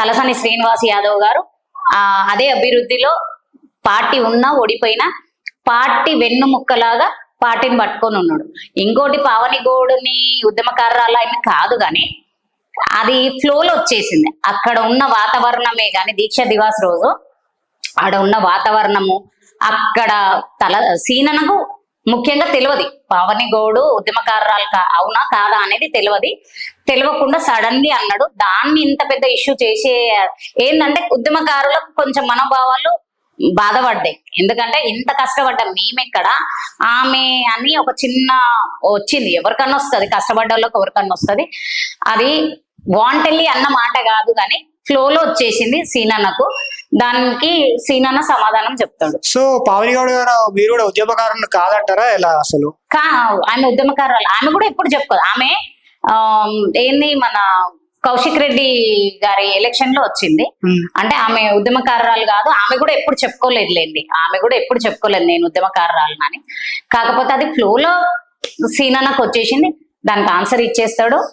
తలసాని శ్రీనివాస్ యాదవ్ గారు ఆ అదే అభివృద్ధిలో పార్టీ ఉన్నా ఓడిపోయినా పార్టీ వెన్నుముక్కలాగా పార్టీని పట్టుకొని ఉన్నాడు. ఇంకోటి పావని గౌడ్ని ఉద్యమకారురాలు ఆయన కాదు కానీ అది ఫ్లోలో వచ్చేసింది. అక్కడ ఉన్న వాతావరణమే కానీ దీక్ష దివాస్ రోజు ఆడ ఉన్న వాతావరణము అక్కడ తల సీననకు ముఖ్యంగా తెలియదు పావని గౌడు ఉద్యమకారురాలు కా అవునా కాదా అనేది తెలియదు తెలియకుండా సడన్లీ అన్నాడు. దాన్ని ఇంత పెద్ద ఇష్యూ చేసే ఏంటంటే ఉద్యమకారులకు కొంచెం మనోభావాలు బాధపడ్డాయి. ఎందుకంటే ఇంత కష్టపడ్డాం మేమెక్కడ? ఆమె అని ఒక చిన్న వచ్చింది. ఎవరికన్నా వస్తుంది. కష్టపడ్డ వాళ్ళకి ఎవరికన్నా వస్తుంది. అది వాంటెల్లి అన్న మాట కాదు కానీ ఫ్లోలో వచ్చేసింది సీనన్నకు. దానికి సీనన్న సమాధానం చెప్తాడు. సో పావని గౌడ్ గారు మీరు కూడా ఉద్యమకారులు కాదంటారా ఎలా అసలు? కా ఆమె ఉద్యమకారురాలు. ఆమె కూడా ఎప్పుడు చెప్పుకోదు ఆమె ఏంది మన కౌశిక్ రెడ్డి గారి ఎలక్షన్లో వచ్చింది. అంటే ఆమె ఉద్యమకారురాలు కాదు. ఆమె కూడా ఎప్పుడు చెప్పుకోలేదులేండి ఆమె కూడా ఎప్పుడు చెప్పుకోలేదు నేను ఉద్యమకారురాలు అని. కాకపోతే అది ఫ్లోలో సీనన్నకు వచ్చేసింది. దానికి ఆన్సర్ ఇచ్చేస్తాడు.